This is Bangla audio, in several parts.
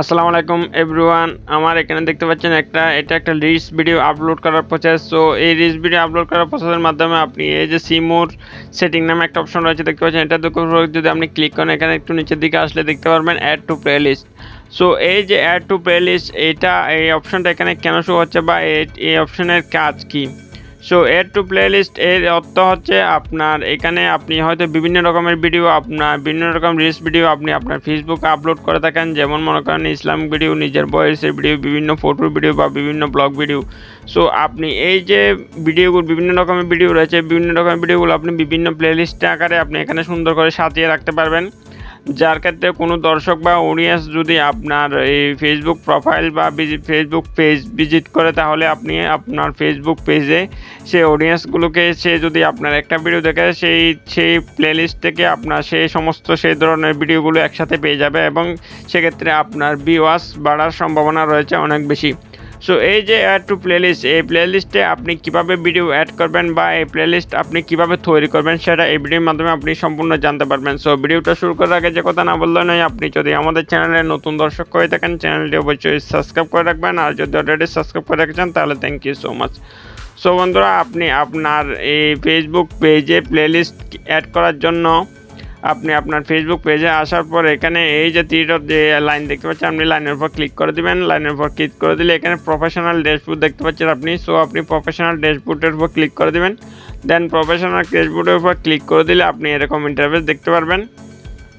আসসালামু আলাইকুম এভরিওয়ান আমার এখানে দেখতে পাচ্ছেন একটা, এটা একটা রিলস ভিডিও আপলোড করার প্রসেস সো এই রিলস ভিডিও আপলোড করার প্রসেসের মাধ্যমে আপনি এই যে সিমোর সেটিং নামে একটা অপশন রয়েছে, দেখতে পাচ্ছেন। এটা যদি আপনি ক্লিক করেন, এখানে একটু নিচের দিকে আসলে দেখতে পারবেন অ্যাড টু প্লেলিস্ট সো এই যে অ্যাড টু প্লেলিস্ট এটা এই অপশনটা এখানে কেন শো হচ্ছে বা এই অপশনের কাজ কি? সো এড টু প্লেলিস্ট এর অর্থ হচ্ছে আপনার এখানে আপনি হয়তো বিভিন্ন রকমের ভিডিও আপনার বিভিন্ন রকম রিলস ভিডিও আপনি আপনার ফেসবুকে আপলোড করে থাকেন। যেমন মনে করেন ইসলাম ভিডিও নিজের বয়সের ভিডিও বিভিন্ন ফটোর ভিডিও বা বিভিন্ন ব্লগ ভিডিও সো আপনি এই যে ভিডিওগুলো বিভিন্ন রকমের ভিডিও রয়েছে, বিভিন্ন রকমের ভিডিওগুলো আপনি বিভিন্ন প্লেলিস্ট আকারে আপনি এখানে সুন্দর করে সাজিয়ে রাখতে পারবেন। যার ক্ষেত্রে কোনো দর্শক বা অডিয়েন্স যদি আপনার এই ফেসবুক প্রোফাইল বা ফেসবুক পেজ ভিজিট করে, তাহলে আপনি আপনার ফেসবুক পেজে সেই অডিয়েন্সগুলোকে সে যদি আপনার একটা ভিডিও দেখে, সেই সেই প্লেলিস্ট থেকে আপনার সেই সমস্ত সেই ধরনের ভিডিওগুলো একসাথে পেয়ে যাবে এবং সেক্ষেত্রে আপনার ভিউয়ার্স বাড়ার সম্ভাবনা রয়েছে অনেক বেশি। সো এই যে অ্যাড টু প্লেলিস্ট এই প্লেলিস্টে আপনি কীভাবে ভিডিও অ্যাড করবেন বা এই প্লেলিস্ট আপনি কীভাবে তৈরি করবেন, সেটা এই ভিডিওর মাধ্যমে আপনি সম্পূর্ণ জানতে পারবেন। সো ভিডিওটা শুরু করার আগে যে কথা না বললে নয়, আপনি যদি আমাদের চ্যানেলে নতুন দর্শক হয়ে থাকেন চ্যানেলটি অবশ্যই সাবস্ক্রাইব করে রাখবেন। আর যদি অলরেডি সাবস্ক্রাইব করে রেখেছেন, তাহলে thank you so much so বন্ধুরা, আপনি আপনার এই ফেসবুক পেজে প্লেলিস্ট অ্যাড করার জন্য আপনি আপনার ফেসবুক পেজে আসার পর এখানে এই যে তীর যে লাইন দেখতে পাচ্ছেন, আপনি লাইনের উপর ক্লিক করে দিবেন। লাইনের উপর ক্লিক করে দিলে এখানে প্রফেশনাল ড্যাশবোর্ড দেখতে পাচ্ছেন আপনি। সো আপনি প্রফেশনাল ড্যাশবোর্ডের উপর ক্লিক করে দিবেন। দেন প্রফেশনাল ড্যাশবোর্ডের উপর ক্লিক করে দিলে আপনি এরকম ইন্টারভেস দেখতে পারবেন।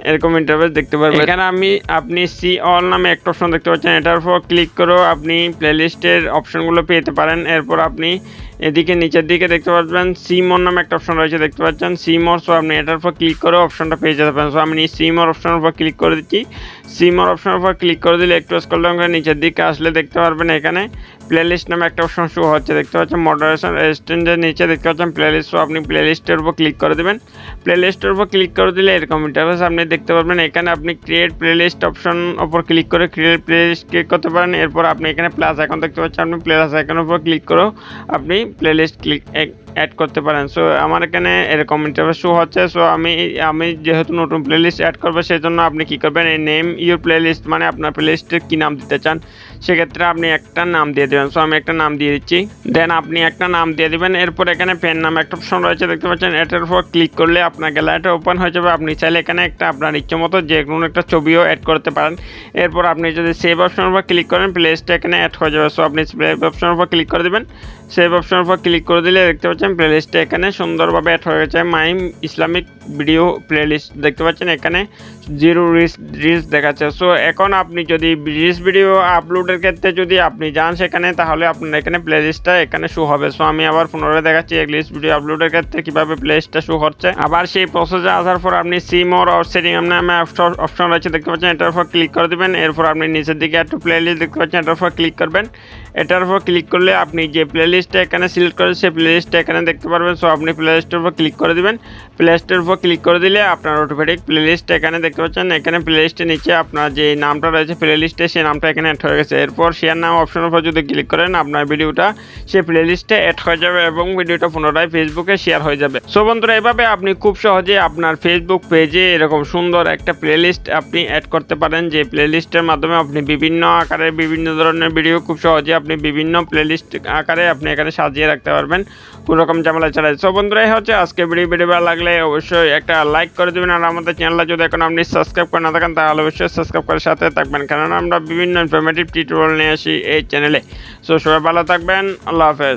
এরকম ইন্টারভেস দেখতে পারবেন। এখানে আমি আপনি সি অল নামে একটা অপশন দেখতে পাচ্ছেন। এটার উপর ক্লিক করেও আপনি প্লেলিস্টের অপশনগুলো পেতে পারেন। এরপর আপনি এদিকে নিচের দিকে দেখতে পাচ্ছেন সিমোর নামে একটা অপশন রয়েছে, দেখতে পাচ্ছেন? সিমোর সো আপনি এটার উপর ক্লিক করে অপশনটা পেয়ে যেতে পারেন। সো আমি সিমোর অপশনের উপর ক্লিক করে দিচ্ছি। সিমোর অপশনের উপর ক্লিক করে দিলে একটু স্কল ডাউন করে নিচের দিকে আসলে দেখতে পারবেন এখানে প্লেলিস্ট নামে একটা অপশন শো হচ্ছে, দেখতে পাচ্ছেন? মডারেশন রেস্টুরেন্টের নিচে দেখতে পাচ্ছেন প্লেলিস্ট সো আপনি প্লেলিস্টের উপর ক্লিক করে দেবেন। প্লেলিস্টের উপর ক্লিক করে দিলে এরকম ইন্টারফেস আপনি দেখতে পারবেন। এখানে আপনি ক্রিয়েট প্লেলিস্ট অপশন উপর ক্লিক করে ক্রিয়েট প্লেলিস্ট ক্লিক করতে পারেন। এরপর আপনি এখানে প্লাস আইকন দেখতে পাচ্ছেন। আপনি প্লাস আইকনের উপর ক্লিক করেও আপনি প্লেলিস্ট ক্লিক অ্যাড করতে পারেন। সো আমার এখানে এরকম ইন্টারফেস শো হচ্ছে। সো আমি আমি যেহেতু নতুন প্লেলিস্ট অ্যাড করব সেই জন্য আপনি কী করবেন? এই নেম ইউর প্লেলিস্ট মানে আপনার প্লেলিস্টের কী নাম দিতে চান? সেক্ষেত্রে আপনি একটা নাম দিয়ে দেবেন। সো আমি একটা নাম দিয়ে দিচ্ছি। দেন আপনি একটা নাম দিয়ে দেবেন। এরপর এখানে পেন নাম একটা অপশন রয়েছে, দেখতে পাচ্ছেন? এটার উপর ক্লিক করলে আপনার গ্যালারিটা ওপেন হয়ে যাবে। আপনি চাইলে এখানে একটা আপনার ইচ্ছে মতো যে কোনো একটা ছবিও অ্যাড করতে পারেন। এরপর আপনি যদি সেভ অপশনের উপর ক্লিক করেন প্লেলিস্টটা এখানে অ্যাড হয়ে যাবে। সো আপনি সেভ অপশনের উপর ক্লিক করে দেবেন। সেভ অপশনের উপর ক্লিক করে দিলে দেখতে পাচ্ছেন প্লেলিস্টটা এখানে সুন্দরভাবে অ্যাড হয়ে গেছে। মাইম ইসলামিক ভিডিও প্লেলিস্ট দেখতে পাচ্ছেন এখানে জিরো রিস রিলস দেখাচ্ছে। সো এখন আপনি যদি রিলস ভিডিও আপলোডের ক্ষেত্রে যদি আপনি যান সেখানে তাহলে আপনার এখানে প্লে প্লেলিস্টটা এখানে শো হবে সো আমি আবার পুনরায় দেখাচ্ছি রিলস ভিডিও আপলোডের ক্ষেত্রে কীভাবে কীভাবে প্লেলিস্টটা শো হচ্ছে আবার সেই প্রসেসে আসার পর আপনি সিম ওর সেটিং নামে অপশন রয়েছে দেখতে পাচ্ছেন এটার উপর ক্লিক করে দেবেন এরপর আপনি নিচের দিকে একটা প্লেলিস্ট দেখতে পাচ্ছেন এটার উপর ক্লিক করবেন এটার উপর ক্লিক করলে আপনি যে প্লে প্লেলিস্টটা এখানে সিলেক্ট করেন সেই প্লেলিস্টটা এখানে দেখতে পারবেন সো আপনি প্লে প্লেলিস্টের উপর ক্লিক করে দিবেন প্লেলিস্টের উপর ক্লিক করে দিলে আপনার অটোমেটিক প্লেলিস্ট এখানে দেখতে পাচ্ছেন এখানে প্লে প্লেলিস্টের নিচে আপনার যে নামটা রয়েছে প্লে প্লেলিস্টে সেই নামটা এখানে অ্যাড হয়ে গেছে এরপর শেয়ার নাম অপশনের উপর যদি ক্লিক করেন, আপনার ভিডিওটা সেই প্লেলিস্টে অ্যাড হয়ে যাবে এবং ভিডিওটা পুনরায় ফেসবুকে শেয়ার হয়ে যাবে। সো বন্ধুরা, এভাবে আপনি খুব সহজে আপনার ফেসবুক পেজে এরকম সুন্দর একটা প্লেলিস্ট আপনি অ্যাড করতে পারেন। যে প্লেলিস্টের মাধ্যমে আপনি বিভিন্ন আকারে বিভিন্ন ধরনের ভিডিও খুব সহজে আপনি বিভিন্ন প্লেলিস্ট আকারে আপনি এখানে সাজিয়ে রাখতে পারবেন। কোনো রকম ঝামেলা ছাড়াই সো বন্ধুরা হচ্ছে আজকে ভিডিও ভিডিও ভালো লাগলে অবশ্যই একটা লাইক করে দেবেন। আর আমাদের চ্যানেলটা যদি এখন আপনি সাবস্ক্রাইব করে না থাকেন, তাহলে অবশ্যই সাবস্ক্রাইব করে সাথে থাকবেন। কারণ আমরা বিভিন্ন ইনফরমেটিভ টিউটোরিয়াল নিয়ে আসি এই চ্যানেলে সো সবাই ভালো থাকবেন আল্লাহ হাফেজ।